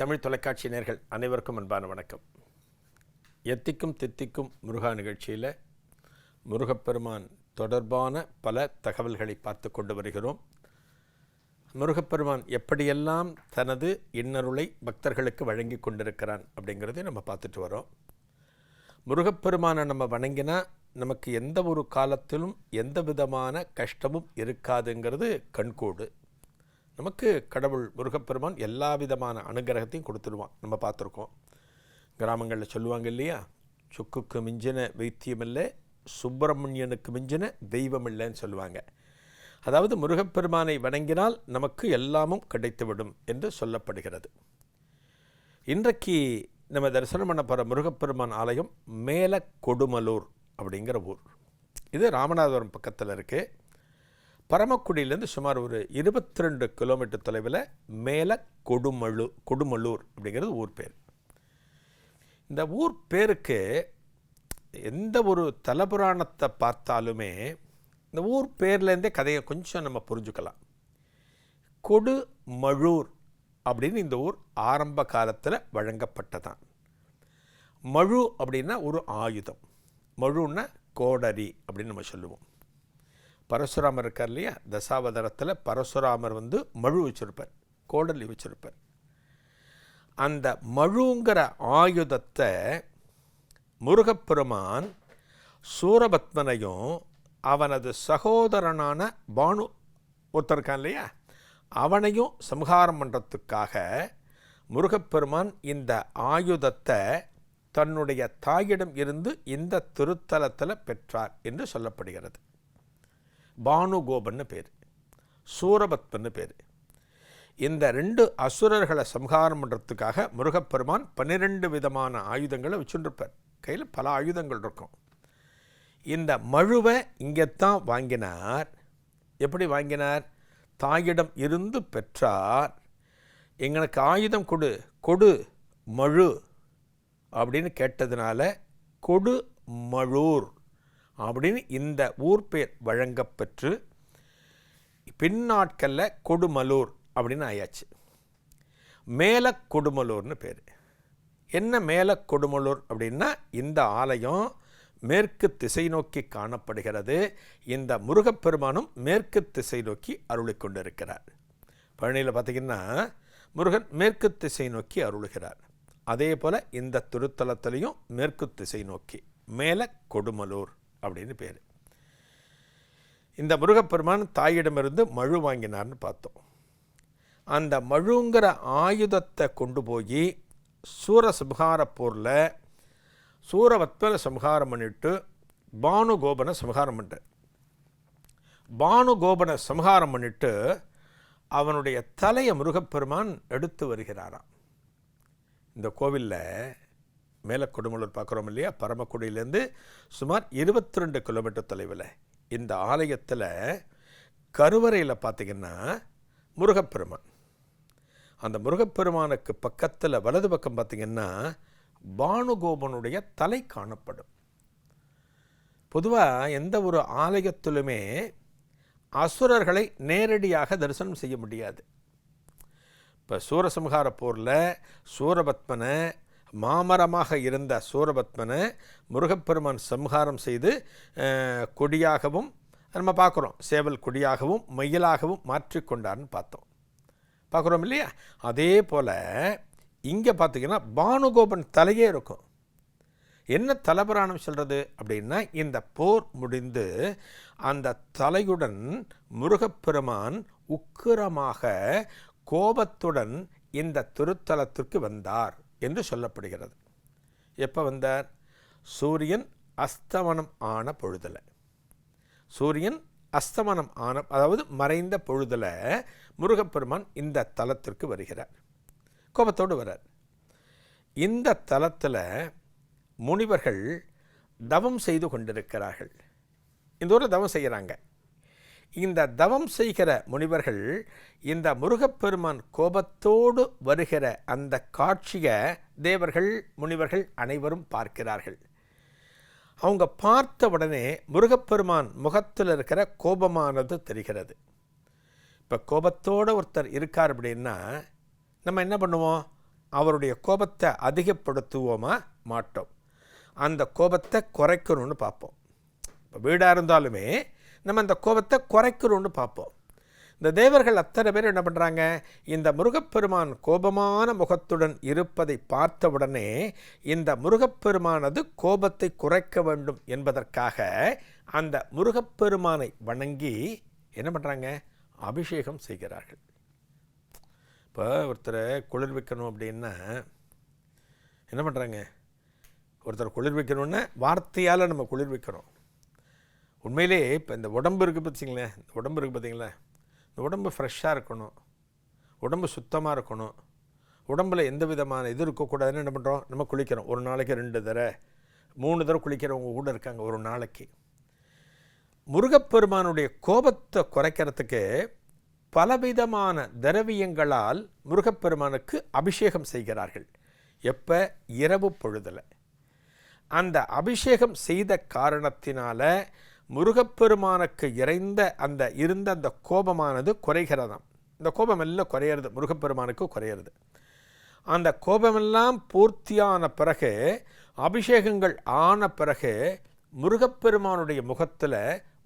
தமிழ் தொலைக்காட்சி நேர்கள் அனைவருக்கும் அன்பான வணக்கம். எத்திக்கும் தித்திக்கும் முருகா நிகழ்ச்சியில் முருகப்பெருமான் தொடர்பான பல தகவல்களை பார்த்து கொண்டு வருகிறோம். முருகப்பெருமான் எப்படியெல்லாம் தனது இன்னருளை பக்தர்களுக்கு வழங்கி கொண்டிருக்கிறான் அப்படிங்கிறதையும் நம்ம பார்த்துட்டு வரோம். முருகப்பெருமானை நம்ம வணங்கினா நமக்கு எந்த ஒரு காலத்திலும் எந்த விதமான கஷ்டமும் இருக்காதுங்கிறது கண்கூடு. நமக்கு கடவுள் முருகப்பெருமான் எல்லா விதமான அனுகிரகத்தையும் கொடுத்துருவான். நம்ம பார்த்துருக்கோம். கிராமங்களில் சொல்லுவாங்க இல்லையா? சுக்குக்கு மிஞ்சின வைத்தியம் இல்லை சுப்பிரமணியனுக்கு மிஞ்சின தெய்வம் இல்லைன்னு சொல்லுவாங்க. அதாவது முருகப்பெருமானை வணங்கினால் நமக்கு எல்லாமும் கிடைத்துவிடும் என்று சொல்லப்படுகிறது. இன்றைக்கு நம்ம தரிசனம் பண்ண போகிற முருகப்பெருமான் ஆலயம் மேல கொடுமலூர் அப்படிங்கிற ஊர். இது ராமநாதபுரம் பக்கத்தில் இருக்குது பரமக்குடியிலேருந்து சுமார் ஒரு இருபத்தி ரெண்டு கிலோமீட்டர் தொலைவில் மேலே கொடுமழு கொடுமல்லூர் அப்படிங்கிறது ஊர் பேர். இந்த ஊர் பேருக்கு எந்த ஒரு தலபுராணத்தை பார்த்தாலுமே இந்த ஊர் பேர்லேருந்தே கதையை கொஞ்சம் நம்ம புரிஞ்சுக்கலாம். கொடு மழூர் அப்படின்னு இந்த ஊர் ஆரம்ப காலத்தில் வழங்கப்பட்டதான். மழு அப்படின்னா ஒரு ஆயுதம். மழுன்னா கோடரி அப்படின்னு நம்ம சொல்லுவோம். பரசுராமர் இருக்கார் இல்லையா? தசாவதாரத்தில் பரசுராமர் வந்து மழு வச்சிருப்பார் கோடலி வச்சிருப்பார். அந்த மழுங்கிற ஆயுதத்தை முருகப்பெருமான் சூரபத்மனையும் அவனது சகோதரனான பானு ஒருத்தர் இருக்கான் இல்லையா? அவனையும் சம்ஹாரம் பண்ணுறதுக்காக முருகப்பெருமான் இந்த ஆயுதத்தை தன்னுடைய தாயிடம் இருந்து இந்த திருத்தலத்தில் பெற்றார் என்று சொல்லப்படுகிறது. பானுகோபன்னு பேர் சூரபத்மன்னு பேர். இந்த ரெண்டு அசுரர்களை சம்ஹாரம் பண்ணுறதுக்காக முருகப்பெருமான் பன்னிரெண்டு விதமான ஆயுதங்களை வச்சுருப்பார். கையில் பல ஆயுதங்கள் இருக்கும். இந்த மழுவை இங்கேத்தான் வாங்கினார். எப்படி வாங்கினார்? தாயிடம் இருந்து பெற்றார். எங்களுக்கு ஆயுதம் கொடு கொடு மழு அப்படின்னு கேட்டதுனால கொடு மழூர் அப்படின்னு இந்த ஊர் பேர் வழங்கப்பெற்று பின்னாட்களில் கொடுமலூர் அப்படின்னு ஆயாச்சு. மேல கொடுமலூர்னு பேர். என்ன மேல கொடுமலூர் அப்படின்னா இந்த ஆலயம் மேற்கு திசை நோக்கி காணப்படுகிறது. இந்த முருகப்பெருமானும் மேற்கு திசை நோக்கி அருளிக் கொண்டிருக்கிறார். பழனியில் பார்த்திங்கன்னா முருகன் மேற்கு திசை நோக்கி அருளுகிறார். அதே போல் இந்த திருத்தலத்திலையும் மேற்கு திசை நோக்கி மேல கொடுமலூர். அப்படின்னு பேர். இந்த முருகப்பெருமான் தாயிடமிருந்து மழு வாங்கினார்னு பார்த்தோம். அந்த மழுங்கிற ஆயுதத்தை கொண்டு போய் சூரசம்ஹார போரில் சூரவத்மனை சம்ஹாரம் பண்ணிட்டு பானுகோபனை சம்ஹாரம் பண்ணிட்டார் பானுகோபனை சம்ஹாரம் பண்ணிட்டு அவனுடைய தலையை முருகப்பெருமான் எடுத்து வருகிறாராம். இந்த கோவிலில் மேலே கொடுமலூர் பார்க்குறோம் இல்லையா? பரமக்குடியிலேருந்து சுமார் இருபத்தி ரெண்டு கிலோமீட்டர் தொலைவில். இந்த ஆலயத்தில் கருவறையில் பார்த்திங்கன்னா முருகப்பெருமான். அந்த முருகப்பெருமானுக்கு பக்கத்தில் வலது பக்கம் பார்த்திங்கன்னா பானுகோபனுடைய தலை காணப்படும். பொதுவாக எந்த ஒரு ஆலயத்திலுமே அசுரர்களை நேரடியாக தரிசனம் செய்ய முடியாது. இப்போ சூரசம்ஹார போரில் சூரபத்மனை மாமரமாக இருந்த சூரபத்மனை முருகப்பெருமான் சம்ஹாரம் செய்து கொடியாகவும் நம்ம பார்க்குறோம் சேவல் கொடியாகவும் மயிலாகவும் மாற்றிக்கொண்டார்னு பார்த்தோம். பார்க்குறோம் இல்லையா? அதே போல் இங்கே பார்த்திங்கன்னா பானுகோபன் தலையே இருக்கும். என்ன தலபுராணம் சொல்கிறது அப்படின்னா இந்த போர் முடிந்து அந்த தலையுடன் முருகப்பெருமான் உக்கிரமாக கோபத்துடன் இந்த திருத்தலத்திற்கு வந்தார். என்று சொல்லப்படுகிறது. எப்போ வந்தார்? சூரியன் அஸ்தமனம் ஆன பொழுதில். சூரியன் அஸ்தமனம் ஆன அதாவது மறைந்த பொழுதில் முருகப்பெருமான் இந்த தலத்திற்கு வருகிறார். கோபத்தோடு வரார் இந்த தலத்தில் முனிவர்கள் தவம் செய்து கொண்டிருக்கிறார்கள். இந்த ஒரு தவம் செய்கிறாங்க இந்த தவம் செய்கிற முனிவர்கள் இந்த முருகப்பெருமான் கோபத்தோடு வருகிற அந்த காட்சியை தேவர்கள் முனிவர்கள் அனைவரும் பார்க்கிறார்கள். அவங்க பார்த்த உடனே முருகப்பெருமான் முகத்தில் இருக்கிற கோபமானது தெரிகிறது. இப்போ கோபத்தோடு ஒருத்தர் இருக்கார் அப்படின்னா நம்ம என்ன பண்ணுவோம்? அவருடைய கோபத்தை அதிகப்படுத்துவோமா? மாட்டோம். அந்த கோபத்தை குறைக்கணும்னு பார்ப்போம். இப்போ வீடாக இருந்தாலுமே நம்ம அந்த கோபத்தை குறைக்கிறோன்னு பார்ப்போம். இந்த தேவர்கள் அத்தனை பேர் என்ன பண்ணுறாங்க இந்த முருகப்பெருமான் கோபமான முகத்துடன் இருப்பதை பார்த்தவுடனே இந்த முருகப்பெருமானது கோபத்தை குறைக்க வேண்டும் என்பதற்காக அந்த முருகப்பெருமானை வணங்கி என்ன பண்ணுறாங்க அபிஷேகம் செய்கிறார்கள். இப்போ ஒருத்தரை குளிர்விக்கணும் அப்படின்னா என்ன பண்ணுறாங்க ஒருத்தர் குளிர்விக்கணும்னா வார்த்தையால் நம்ம குளிர்விக்கிறோம் உண்மையிலே இப்போ இந்த உடம்பு இருக்குது பார்த்தீங்களேன் இந்த உடம்பு இருக்குது பார்த்தீங்களேன் இந்த உடம்பு ஃப்ரெஷ்ஷாக இருக்கணும் உடம்பு சுத்தமாக இருக்கணும் உடம்பில் எந்த விதமான இது இருக்கக்கூடாதுன்னு என்ன பண்ணுறோம் நம்ம குளிக்கிறோம். ஒரு நாளைக்கு ரெண்டு தடவை மூணு தடவை குளிக்கிறவங்க கூட இருக்காங்க ஒரு நாளைக்கு. முருகப்பெருமானுடைய கோபத்தை குறைக்கிறதுக்கு பலவிதமான திரவியங்களால் முருகப்பெருமானுக்கு அபிஷேகம் செய்கிறார்கள். எப்போ? இரவு பொழுதில். அந்த அபிஷேகம் செய்த காரணத்தினால முருகப்பெருமானுக்கு இறைந்த அந்த இருந்த அந்த கோபமானது குறைகிறதாம். இந்த கோபம் எல்லாம் குறையிறது முருகப்பெருமானுக்கு குறையிறது. அந்த கோபமெல்லாம் பூர்த்தியான பிறகு அபிஷேகங்கள் ஆன பிறகு முருகப்பெருமானுடைய முகத்தில்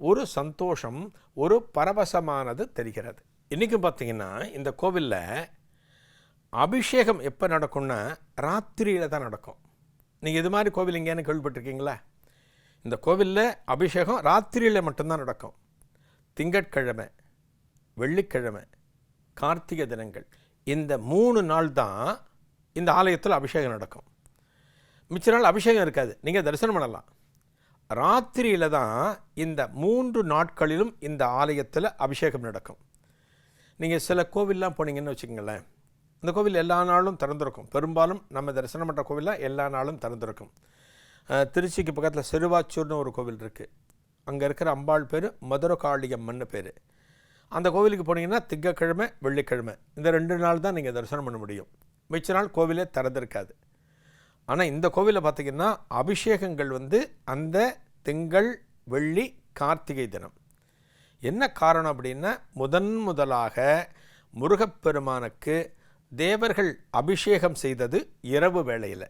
ஒரு சந்தோஷம் ஒரு பரவசமானது தெரிகிறது. இன்றைக்கும் பார்த்தீங்கன்னா இந்த கோவிலில் அபிஷேகம் எப்போ நடக்கும்னா ராத்திரியில் தான் நடக்கும். நீங்கள் இது மாதிரி கோவில் எங்கேயானு கேள்விப்பட்டிருக்கீங்களா? இந்த கோவிலில் அபிஷேகம் ராத்திரியில் மட்டும்தான் நடக்கும். திங்கட்கிழமை வெள்ளிக்கிழமை கார்த்திகை தினங்கள். இந்த மூணு நாள் தான் இந்த ஆலயத்தில் அபிஷேகம் நடக்கும். மிச்ச நாள் அபிஷேகம் இருக்காது. நீங்கள் தரிசனம் பண்ணலாம். ராத்திரியில் தான் இந்த மூன்று நாட்களிலும் இந்த ஆலயத்தில் அபிஷேகம் நடக்கும். நீங்கள் சில கோவில்லாம் போனீங்கன்னு வச்சுக்கோங்களேன். இந்த கோவில் எல்லா நாளும் திறந்திருக்கும். பெரும்பாலும் நம்ம தரிசனம் பண்ணுற கோவிலாக எல்லா நாளும் திறந்திருக்கும். திருச்சிக்கு பக்கத்தில் சிறுவாச்சூர்னு ஒரு கோவில் இருக்குது அங்கே இருக்கிற அம்பாள் பேர் மதுரகாளியம்மன் பேர். அந்த கோவிலுக்கு போனீங்கன்னா திங்கக்கிழமை வெள்ளிக்கிழமை. இந்த ரெண்டு நாள் தான் நீங்கள் தரிசனம் பண்ண முடியும். மிச்ச நாள் கோவிலே திறந்திருக்காது. ஆனால் இந்த கோவிலில் பார்த்தீங்கன்னா அபிஷேகங்கள் வந்து அந்த திங்கள் வெள்ளி கார்த்திகை தினம். என்ன காரணம் அப்படின்னா முதன் முதலாக முருகப்பெருமானுக்கு தேவர்கள் அபிஷேகம் செய்தது இரவு வேளையில்.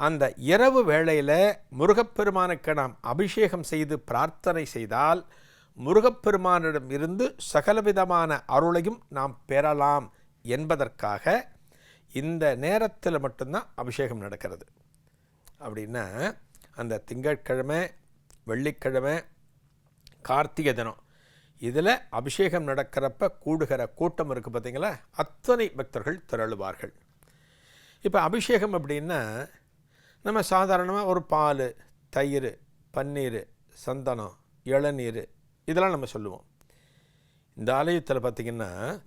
அந்த இரவு வேளையில் முருகப்பெருமானுக்கு நாம் அபிஷேகம் செய்து பிரார்த்தனை செய்தால் முருகப்பெருமானிடம் இருந்து சகலவிதமான அருளையும் நாம் பெறலாம் என்பதற்காக இந்த நேரத்தில் மட்டும்தான் அபிஷேகம் நடக்கிறது. அப்படின்னா அந்த திங்கட்கிழமை வெள்ளிக்கிழமை கார்த்திகை தினம் இதில் அபிஷேகம் நடக்கிறப்ப கூடுகிற கூட்டம் இருக்குது பார்த்தீங்களா அத்தனை பக்தர்கள் திரளுவார்கள். இப்போ அபிஷேகம் அப்படின்னா நம்ம சாதாரணமாக ஒரு பால் தயிர் பன்னீர் சந்தனம் இளநீர் இதெல்லாம் நம்ம சொல்லுவோம். இந்த ஆலயத்தில் பார்த்திங்கன்னா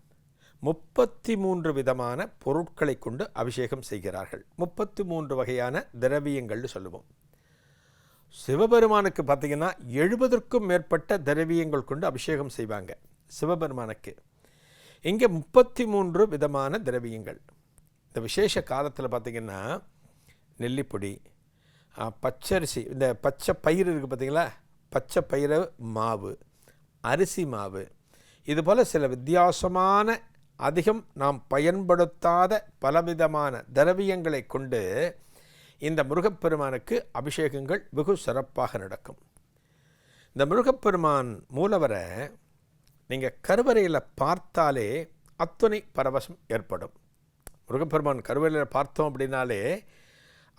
முப்பத்தி மூன்று விதமான பொருட்களை கொண்டு அபிஷேகம் செய்கிறார்கள். முப்பத்தி மூன்று வகையான திரவியங்கள்னு சொல்லுவோம். சிவபெருமானுக்கு பார்த்தீங்கன்னா எழுபதற்கும் மேற்பட்ட திரவியங்கள் கொண்டு அபிஷேகம் செய்வாங்க. சிவபெருமானுக்கு. இங்கே முப்பத்தி மூன்று விதமான திரவியங்கள். இந்த விசேஷ காலத்தில் பார்த்தீங்கன்னா நெல்லிப்பொடி பச்சரிசி இந்த பச்சை பயிர் இருக்குது பார்த்தீங்களா? பச்சை பயிறு மாவு அரிசி மாவு. இதுபோல் சில வித்தியாசமான அதிகம் நாம் பயன்படுத்தாத பலவிதமான திரவியங்களை கொண்டு இந்த முருகப்பெருமானுக்கு அபிஷேகங்கள் வெகு சிறப்பாக நடக்கும். இந்த முருகப்பெருமான் மூலவரை நீங்கள் கருவறையில் பார்த்தாலே அத்துணை பரவசம் ஏற்படும். முருகப்பெருமான் கருவறையில் பார்த்தோம் அப்படின்னாலே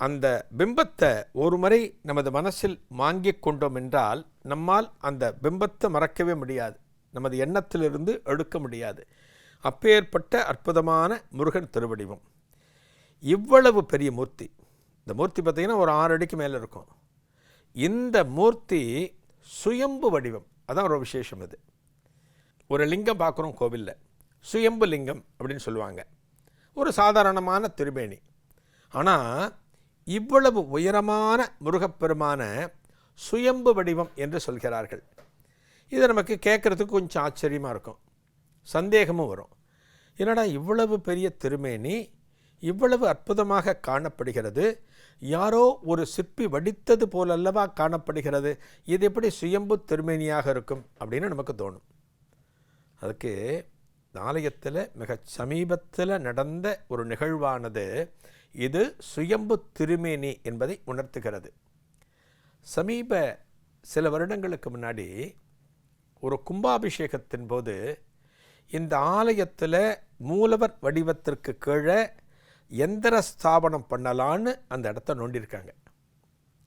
அந்த பிம்பத்தை ஒரு முறை நமது மனசில் வாங்கிக் கொண்டோம் என்றால் நம்மால் அந்த பிம்பத்தை மறக்கவே முடியாது. நமது எண்ணத்திலிருந்து எடுக்க முடியாது. அப்பேற்பட்ட அற்புதமான முருகன் திருவடிவம். இவ்வளவு பெரிய மூர்த்தி. இந்த மூர்த்தி பார்த்திங்கன்னா ஒரு ஆறு அடிக்கு மேலே இருக்கும். இந்த மூர்த்தி சுயம்பு வடிவம். அதான் ஒரு விசேஷம் இது ஒரு லிங்கம் பார்க்குறோம் கோவிலில். சுயம்பு லிங்கம் அப்படின்னு சொல்லுவாங்க. ஒரு சாதாரணமான திருமேனி. ஆனால் இவ்வளவு உயரமான முருகப்பெருமான சுயம்பு வடிவம் என்று சொல்கிறார்கள். இது நமக்கு கேட்குறதுக்கு கொஞ்சம் ஆச்சரியமாக இருக்கும். சந்தேகமும் வரும். என்னடா இவ்வளவு பெரிய திருமேனி இவ்வளவு அற்புதமாக காணப்படுகிறது யாரோ ஒரு சிற்பி வடித்தது போலல்லவா காணப்படுகிறது இது எப்படி சுயம்பு திருமேனியாக இருக்கும் அப்படின்னு நமக்கு தோணும். அதுக்கு ஆலயத்தில் மிக சமீபத்தில் நடந்த ஒரு நிகழ்வானது இது சுயம்பு திருமேனி என்பதை உணர்த்துகிறது. சமீப சில வருடங்களுக்கு முன்னாடி ஒரு கும்பாபிஷேகத்தின் போது இந்த ஆலயத்தில் மூலவர் வடிவத்திற்கு கீழே எந்திர ஸ்தாபனம் பண்ணலான்னு அந்த இடத்த நோண்டியிருக்காங்க.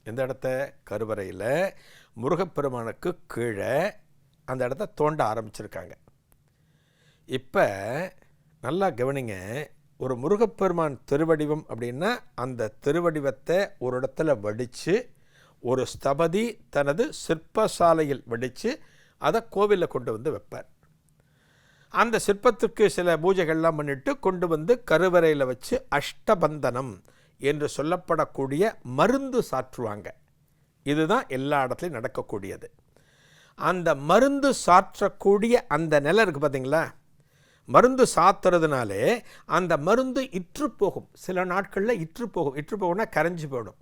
எந்த இடத்த? கருவறையில் முருகப்பெருமானுக்கு கீழே அந்த இடத்த தோண்ட ஆரம்பிச்சிருக்காங்க. இப்போ நல்லா கவனிங்க ஒரு முருகப்பெருமான் திருவடிவம் அப்படின்னா அந்த திருவடிவத்தை ஒரு இடத்துல வடித்து ஒரு ஸ்தபதி தனது சிற்பசாலையில் வடித்து அதை கோவிலில் கொண்டு வந்து வைப்பார். அந்த சிற்பத்துக்கு சில பூஜைகள்லாம் பண்ணிட்டு கொண்டு வந்து கருவறையில் வச்சு அஷ்டபந்தனம் என்று சொல்லப்படக்கூடிய மருந்து சாற்றுவாங்க. இதுதான் எல்லா இடத்துலையும் நடக்கக்கூடியது. அந்த மருந்து சாற்றக்கூடிய அந்த நிலை இருக்குது பார்த்தீங்களா மருந்து சாத்துறதுனாலே அந்த மருந்து இற்று போகும். சில நாட்களில் இற்று போகும். இற்று போகும்னா கரைஞ்சி போயிடும்.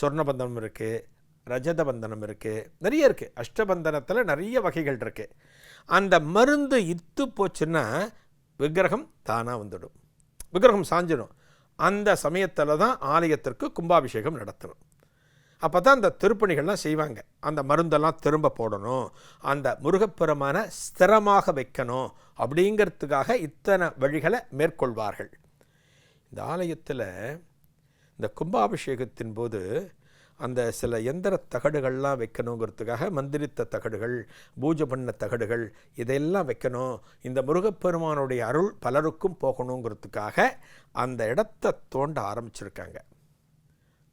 சொர்ணபந்தனம் இருக்குது ரஜதபந்தனம் இருக்குது நிறைய இருக்குது அஷ்டபந்தனத்தில் நிறைய வகைகள் இருக்குது அந்த மருந்து இத்து போச்சுன்னா விக்கிரகம் தானாக வந்துடும். விக்கிரகம் சாஞ்சிடும். அந்த சமயத்தில் தான் ஆலயத்திற்கு கும்பாபிஷேகம் நடத்தணும். அப்போ தான் அந்த திருப்பணிகள்லாம் செய்வாங்க. அந்த மருந்தெல்லாம் திரும்ப போடணும். அந்த முருகப்பெருமான ஸ்திரமாக வைக்கணும் அப்படிங்கிறதுக்காக இத்தனை வழிகளை மேற்கொள்வார்கள். இந்த ஆலயத்தில் இந்த கும்பாபிஷேகத்தின் போது அந்த சில எந்திர தகடுகள்லாம் வைக்கணுங்கிறதுக்காக மந்திரித்த தகடுகள் பூஜை பண்ண தகடுகள் இதையெல்லாம் வைக்கணும். இந்த முருகப்பெருமானுடைய அருள் பலருக்கும் போகணுங்கிறதுக்காக அந்த இடத்த தோண்ட ஆரம்பிச்சிருக்காங்க.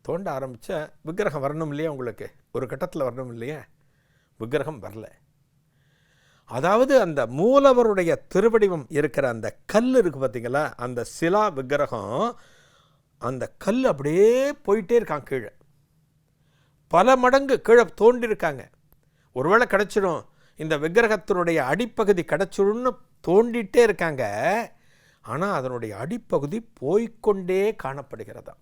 தோண்ட ஆரம்பித்தா விக்கிரகம் வரணும் இல்லையா உங்களுக்கு? ஒரு கட்டத்தில் வரணும் இல்லையா? விக்கிரகம் வரல. அதாவது அந்த மூலவருடைய திருவடிவம் இருக்கிற அந்த கல் இருக்குது பார்த்தீங்களா அந்த சிலா விக்கிரகம் அந்த கல் அப்படியே போயிட்டே இருக்கான் கீழே. பல மடங்கு கீழே தோண்டிருக்காங்க ஒருவேளை கிடச்சிடும் இந்த விக்கிரகத்தினுடைய அடிப்பகுதி கிடச்சிடும்னு தோண்டிகிட்டே இருக்காங்க. ஆனால் அதனுடைய அடிப்பகுதி போய்க்கொண்டே காணப்படுகிறதா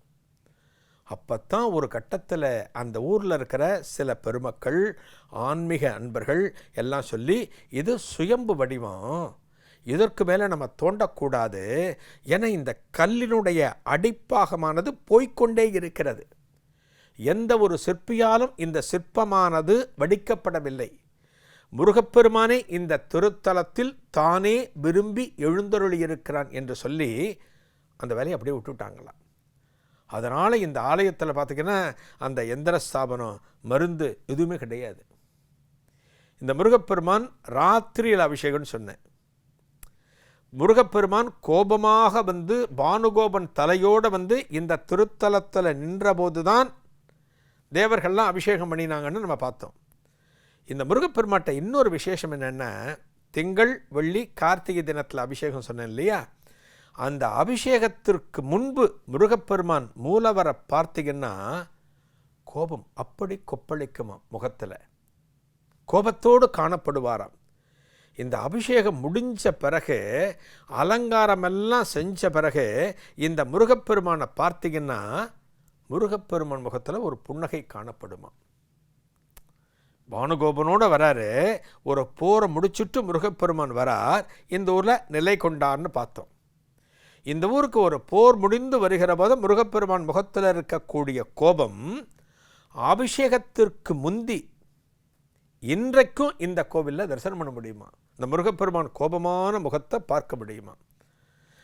அப்போத்தான் ஒரு கட்டத்தில் அந்த ஊரில் இருக்கிற சில பெருமக்கள் ஆன்மீக அன்பர்கள் எல்லாம் சொல்லி இது சுயம்பு வடிவம். இதற்கு மேலே நம்ம தோண்டக்கூடாது. என இந்த கல்லினுடைய அடிப்பாகமானது போய்கொண்டே இருக்கிறது. எந்த ஒரு சிற்பியாலும் இந்த சிற்பமானது வடிக்கப்படவில்லை. முருகப்பெருமானே இந்த திருத்தலத்தில் தானே விரும்பி எழுந்தருளியிருக்கிறான் என்று சொல்லி அந்த வேலையை அப்படியே விட்டுவிட்டாங்களாம். அதனால் இந்த ஆலயத்தில் பார்த்திங்கன்னா அந்த எந்திர ஸ்தாபனம் மருந்து எதுவுமே கிடையாது. இந்த முருகப்பெருமான் ராத்திரியில் அபிஷேகம்னு சொன்னேன். முருகப்பெருமான் கோபமாக வந்து பானுகோபன் தலையோடு வந்து இந்த திருத்தலத்தில் நின்றபோது தான் தேவர்கள்லாம் அபிஷேகம் பண்ணினாங்கன்னு நம்ம பார்த்தோம். இந்த முருகப்பெருமாட்ட இன்னொரு விசேஷம் என்னென்னா திங்கள் வெள்ளி கார்த்திகை தினத்தில் அபிஷேகம் சொன்னேன் இல்லையா? அந்த அபிஷேகத்திற்கு முன்பு முருகப்பெருமான் மூலவரை பார்த்தீங்கன்னா கோபம் அப்படி கொப்பளிக்குமா முகத்தில். கோபத்தோடு காணப்படுவாராம். இந்த அபிஷேகம் முடிஞ்ச பிறகு அலங்காரமெல்லாம் செஞ்ச பிறகு இந்த முருகப்பெருமானை பார்த்தீங்கன்னா முருகப்பெருமான் முகத்தில் ஒரு புன்னகை காணப்படுமா. பானுகோபனோடு வராரு ஒரு போரை முடிச்சுட்டு முருகப்பெருமான் வரார் இந்த ஊரில் நிலை கொண்டார்னு பார்த்தோம். இந்த ஊருக்கு ஒரு போர் முடிந்து வருகிற போது முருகப்பெருமான் முகத்தில் இருக்கக்கூடிய கோபம் அபிஷேகத்திற்கு முந்தி இன்றைக்கும் இந்த கோவிலில் தரிசனம் பண்ண முடியுமா? இந்த முருகப்பெருமான் கோபமான முகத்தை பார்க்க முடியுமா?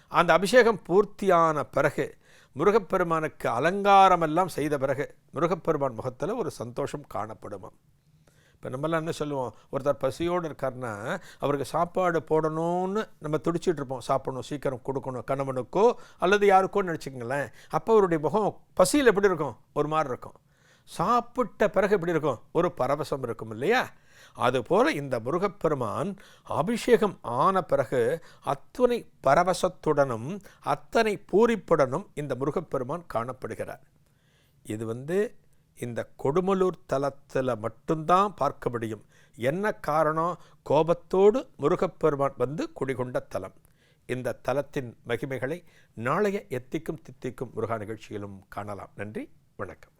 அந்த அபிஷேகம் பூர்த்தியான பிறகு முருகப்பெருமானுக்கு அலங்காரமெல்லாம் செய்த பிறகு முருகப்பெருமான் முகத்தில் ஒரு சந்தோஷம் காணப்படுமா? இப்போ நம்மலாம் என்ன சொல்லுவோம்? ஒருத்தர் பசியோடு இருக்காருன்னா அவருக்கு சாப்பாடு போடணும்னு நம்ம துடிச்சிட்டு இருப்போம். சாப்பிடணும் சீக்கிரம் கொடுக்கணும் கணவனுக்கோ அல்லது யாருக்கோ நினச்சிக்கங்களேன். அப்போ அவருடைய முகம் பசியில் எப்படி இருக்கும்? ஒரு மாதிரி இருக்கும். சாப்பிட்ட பிறகு எப்படி இருக்கும்? ஒரு பரவசம் இருக்கும் இல்லையா? அதுபோல் இந்த முருகப்பெருமான் அபிஷேகம் ஆன பிறகு அத்தனை பரவசத்துடனும் அத்தனை பூரிப்புடனும் இந்த முருகப்பெருமான் காணப்படுகிறார். இது வந்து இந்த கொடுமலூர் தலத்தில் மட்டும்தான் பார்க்க முடியும். என்ன காரணம்? கோபத்தோடு முருகப்பெருமான் வந்து குடிகொண்ட தலம். இந்த தலத்தின் மகிமைகளை நாளைய எத்திக்கும் தித்திக்கும் முருகா நிகழ்ச்சியிலும் காணலாம். நன்றி வணக்கம்.